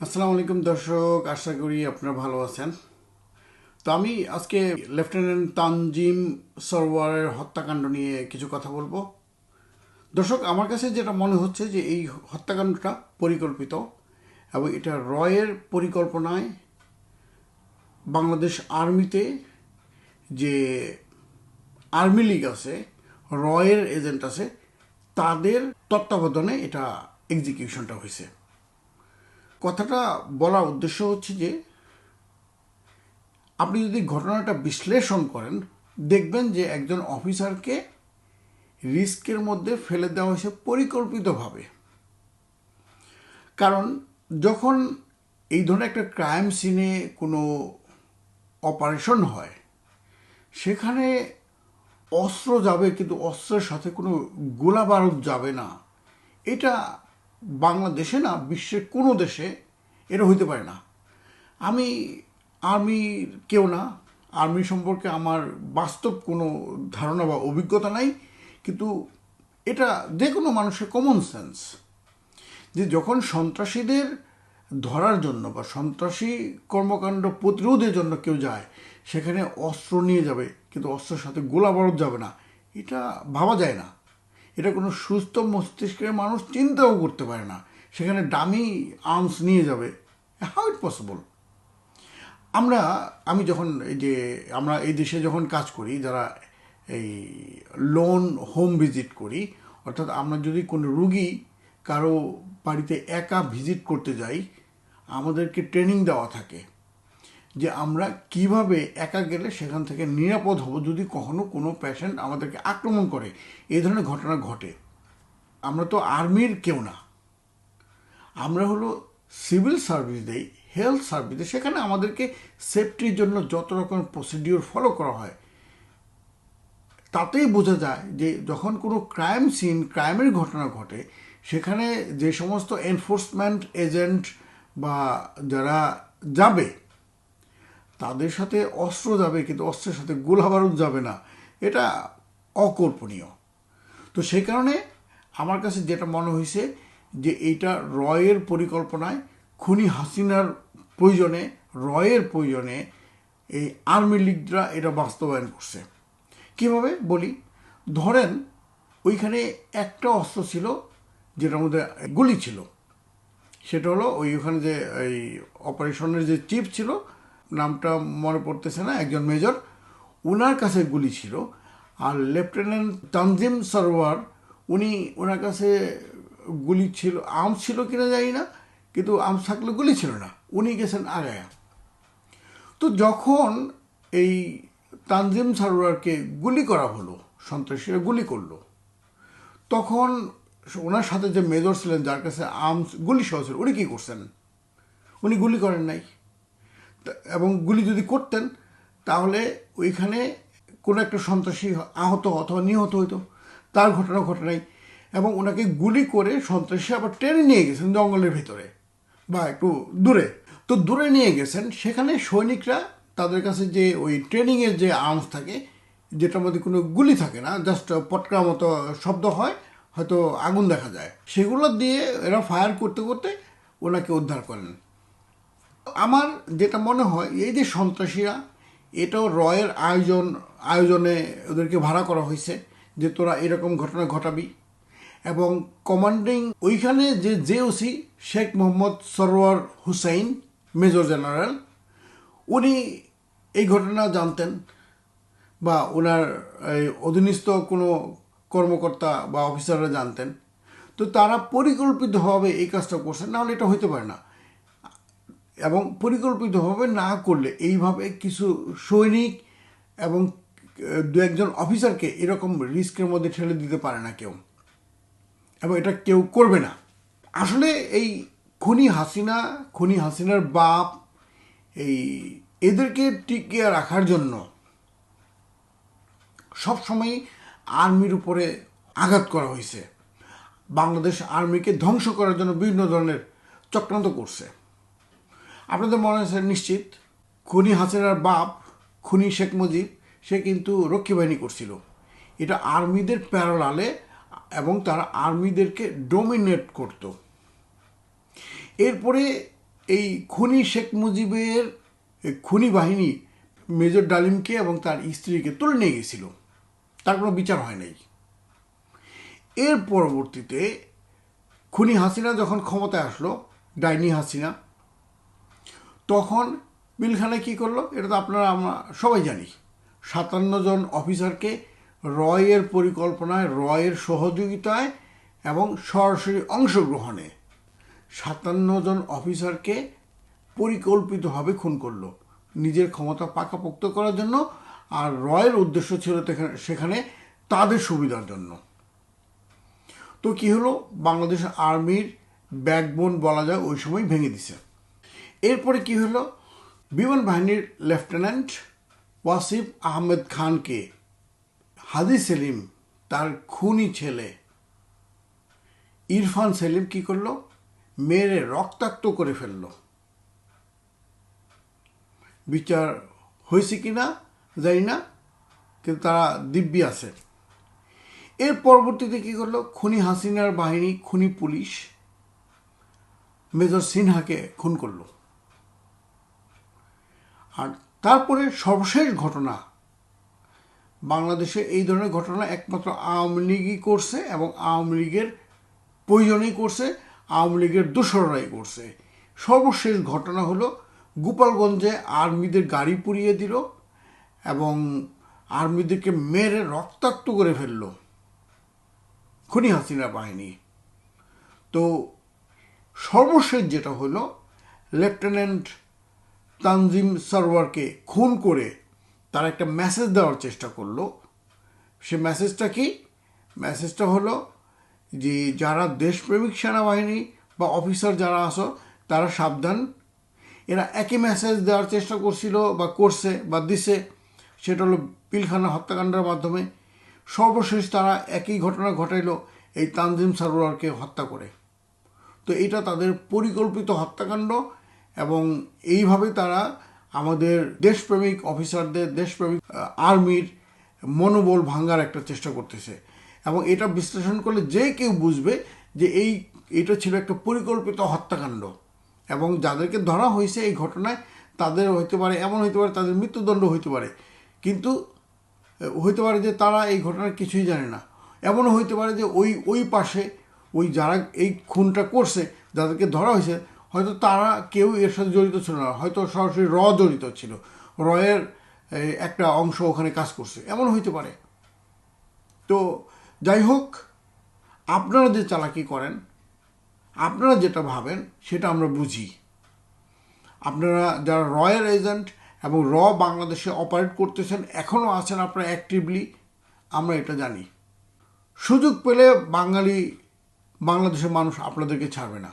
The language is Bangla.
আসসালামু আলাইকুম দর্শক, আশা করি আপনারা ভালো আছেন। তো আমি আজকে লেফটেন্যান্ট তানজিম সরওয়ারের হত্যাকাণ্ড নিয়ে কিছু কথা বলব। দর্শক, আমার কাছে যেটা মনে হচ্ছে যে এই হত্যাকাণ্ডটা পরিকল্পিত এবং এটা রয়ের পরিকল্পনায় বাংলাদেশ আর্মিতে যে আর্মি লীগ আছে, রয়ের এজেন্ট আছে, তাদের তত্ত্বাবধানে এটা এক্সিকিউশনটা হয়েছে। কথাটা বলার উদ্দেশ্য হচ্ছে যে, আপনি যদি ঘটনাটা বিশ্লেষণ করেন, দেখবেন যে একজন অফিসারকে রিস্কের মধ্যে ফেলে দেওয়া হয়েছে পরিকল্পিতভাবে। কারণ যখন এই ধরনের একটা ক্রাইম সিনে কোনো অপারেশন হয়, সেখানে অস্ত্র যাবে কিন্তু অস্ত্রের সাথে কোনো গোলা বারুদ যাবে না। এটা বাংলাদেশে না, বিশ্বের কোনো দেশে এটা হইতে পারে না। আমি আর্মির কেউ না, আর্মি সম্পর্কে আমার বাস্তব কোনো ধারণা বা অভিজ্ঞতা নাই, কিন্তু এটা যে কোনো মানুষের কমন সেন্স যে যখন সন্ত্রাসীদের ধরার জন্য বা সন্ত্রাসী কর্মকাণ্ড প্রতিরোধের জন্য কেউ যায়, সেখানে অস্ত্র নিয়ে যাবে, কিন্তু অস্ত্রের সাথে গোলা যাবে না, এটা ভাবা যায় না। এটা কোনো সুস্থ মস্তিষ্কের মানুষ চিন্তাও করতে পারে না। সেখানে দামি আর্মস নিয়ে যাবে। হাউ ইট পসিবল আমরা, আমি যখন এই যে, আমরা এই দেশে যখন কাজ করি, যারা এই লোন হোম ভিজিট করি, অর্থাৎ আমরা যদি কোনো রুগী কারও বাড়িতে একা ভিজিট করতে যাই, আমাদেরকে ট্রেনিং দেওয়া থাকে। যে আমরা কীভাবে একা গেলে সেখান থেকে নিরাপদ হব যদি কখনো কোনো পেশেন্ট আমাদেরকে আক্রমণ করে। এই ধরনের ঘটনা ঘটে। আমরা তো আর্মির কেউ না। আমরা হলো সিভিল সার্ভিস দেই, হেলথ সার্ভিস দেই। সেখানে আমাদেরকে সেফটির জন্য যত রকম প্রসিডিওর ফলো করা হয়, তাতেই বোঝা যায় যে যখন কোনো ক্রাইম সিন ক্রাইমের ঘটনা ঘটে, সেখানে যে সমস্ত এনফোর্সমেন্ট এজেন্ট বা যারা যাবে তাদের সাথে অস্ত্র যাবে, কিন্তু অস্ত্রের সাথে গোলা বারুদ যাবে না। এটা অকল্পনীয়। তো সেই কারণে আমার কাছে যেটা মনে হয়েছে যে এইটা রয়ের পরিকল্পনায়, খুনি হাসিনার প্রয়োজনে, রয়ের প্রয়োজনে এই আর্মি লীগরা এটা বাস্তবায়ন করছে। কীভাবে বলি? ধরেন, ওইখানে একটা অস্ত্র ছিল, যেটার মধ্যে গুলি ছিল। সেটা হলো ওই ওখানে যে এই অপারেশনের যে চিপ ছিল নামটা মনে পড়তেছে না, একজন মেজর। ওনার কাছে গুলি ছিল, আর লেফটেন্যান্ট তানজিম সরোয়ার উনি ওনার কাছে গুলি ছিল আর্মস ছিল কিনা জানি না, কিন্তু আর্মস থাকলে গুলি ছিল না। উনি গেছেন আগায়া। তো যখন এই তানজিম সরোয়ারকে গুলি করা হলো, সন্ত্রাসীরা গুলি করল, তখন ওনার সাথে যে মেজর ছিলেন, যার কাছে আর্মস গুলি সহ ছিল, উনি কী করছেন? উনি গুলি করেন নাই। এবং গুলি যদি করতেন, তাহলে ওইখানে কোনো একটা সন্ত্রাসী আহত অথবা নিহত হইতো। তার ঘটনা ঘটে নাই এবং ওনাকে গুলি করে সন্ত্রাসী আবার টেনে নিয়ে গেছেন জঙ্গলের ভিতরে বা একটু দূরে। তো দূরে নিয়ে গেছেন, সেখানে সৈনিকরা তাদের কাছে যে ওই ট্রেনিংয়ের যে আর্মস থাকে, যেটার মধ্যে কোনো গুলি থাকে না, জাস্ট পটকা মতো শব্দ হয়, হয়তো আগুন দেখা যায়। সেগুলো দিয়ে এরা ফায়ার করতে করতে ওনাকে উদ্ধার করেন। আমার যেটা মনে হয়, এই যে সন্ত্রাসীরা, এটাও রয়ের আয়োজন, আয়োজনে ওদেরকে ভাড়া করা হয়েছে যে তোরা এরকম ঘটনা ঘটাবি। এবং কমান্ডিং ওইখানে যে GOC Sheikh Mohammad Sarwar Hussain major general উনি এই ঘটনা জানতেন বা ওনার অধীনস্থ কোনো কর্মকর্তা বা অফিসাররা জানতেন। তো তারা পরিকল্পিতভাবে এই কাজটা করছেন, নাহলে এটা হইতে পারে না। এবং পরিকল্পিতভাবে না করলে এইভাবে কিছু সৈনিক এবং দু একজন অফিসারকে এরকম রিস্কের মধ্যে ঠেলে দিতে পারে না কেউ। এবং এটা কেউ করবে না। আসলে এই খুনি হাসিনা, খুনি হাসিনার বাপ, এই এদেরকে টিকিয়ে রাখার জন্য সবসময় আর্মির উপরে আঘাত করা হয়েছে। বাংলাদেশ আর্মিকে ধ্বংস করার জন্য বিভিন্ন ধরনের চক্রান্ত করছে। আপনাদের মনে আছে নিশ্চিত, খুনি হাসিনার বাপ, খুনি শেখ মুজিব, সে কিন্তু রক্ষী বাহিনী করছিল। এটা আর্মিদের প্যারালালে এবং তারা আর্মিদেরকে ডোমিনেট করত। এরপরে এই খুনি শেখ মুজিবের খুনি বাহিনী মেজর ডালিমকে এবং তার স্ত্রীকে তুলে নিয়ে গেছিল। তার কোনো বিচার হয় নাই। এর পরবর্তীতে খুনি হাসিনা যখন ক্ষমতায় আসলো, ডাইনি হাসিনা তখন পিলখানায় কী করল? এটা তো আপনারা, আমরা সবাই জানি। সাতান্ন জন অফিসারকে রয়ের পরিকল্পনায়, রয়ের সহযোগিতায় এবং সরাসরি অংশগ্রহণে সাতান্ন জন অফিসারকে পরিকল্পিতভাবে খুন করল। নিজের ক্ষমতা পাকাপোক্ত করার জন্য আর রয়ের উদ্দেশ্য ছিল সেখানে তাদের সুবিধার জন্য। তো কি হলো? বাংলাদেশ আর্মির ব্যাকবোন বলা যায়, ওই সময় ভেঙে দিছে। এরপরে কি হলো? বিমান বাহিনীর লেফটেন্যান্ট ওয়াসিফ আহমেদ খানকে হাদি সেলিম, তার খুনি ছেলে ইরফান সেলিম কি করল? মেরে রক্তাক্ত করে ফেলল। বিচার হয়েছে কি না জানি না, কিন্তু তারা দিব্যি আছে। এর পরবর্তীতে কি করল? খুনি হাসিনার বাহিনী, খুনি পুলিশ মেজর সিনহাকে খুন করল। আর তারপরে সর্বশেষ ঘটনা। বাংলাদেশে এই ধরনের ঘটনা একমাত্র আওয়ামী লীগই করছে এবং আওয়ামী লীগের প্রয়োজনেই করছে, আওয়ামী লীগের দোসররাই করছে। সর্বশেষ ঘটনা হলো, গোপালগঞ্জে আর্মিদের গাড়ি পুড়িয়ে দিল এবং আর্মিদেরকে মেরে রক্তাক্ত করে ফেলল খুনি হাসিনা বাহিনী। তো সর্বশেষ যেটা হলো, লেফটেন্যান্ট তানজিম সারওয়ারকে খুন করে তার একটা মেসেজ দেওয়ার চেষ্টা করল। সে মেসেজটা কি? মেসেজটা হলো যে যারা দেশপ্রেমিক সেনাবাহিনী বা অফিসার যারা আসো তারা সাবধান। এরা একই মেসেজ দেওয়ার চেষ্টা করছিল বা করছে বা দিছে। সেটা হলো পিলখানা হত্যাকাণ্ডের মাধ্যমে। সর্বশেষ তারা একই ঘটনা ঘটাইলো এই তানজিম সারোয়ারকে হত্যা করে। তো এটা তাদের পরিকল্পিত হত্যাকাণ্ড। এবং এইভাবে তারা আমাদের দেশপ্রেমিক অফিসারদের, দেশপ্রেমিক আর্মির মনোবল ভাঙার একটা চেষ্টা করতেছে। এবং এটা বিশ্লেষণ করলে যে কেউ বুঝবে যে এই, এটা ছিল একটা পরিকল্পিত হত্যাকাণ্ড। এবং যাদেরকে ধরা হয়েছে এই ঘটনায়, তাদের হইতে পারে, এমন হইতে পারে, তাদের মৃত্যুদণ্ড হইতে পারে। কিন্তু হইতে পারে যে তারা এই ঘটনার কিছুই জানে না। এমনও হইতে পারে যে ওই ওই পাশে, ওই যারা এই খুনটা করছে, যাদেরকে ধরা হয়েছে হয়তো তারা কেউ এর সাথে জড়িত ছিল না, হয়তো সরাসরি র জড়িত ছিল। রয়ের একটা অংশ ওখানে কাজ করছে। এমন হইতে পারে। তো যাই হোক, আপনারা যে চালাকি করেন, আপনারা যেটা ভাবেন, সেটা আমরা বুঝি। আপনারা যারা রয়্যাল এজেন্ট এবং র বাংলাদেশে অপারেট করতেছেন এখনও আছেন আপনারা অ্যাক্টিভলি, আমরা এটা জানি। সুযোগ পেলে বাঙালি, বাংলাদেশের মানুষ আপনাদেরকে ছাড়বে না।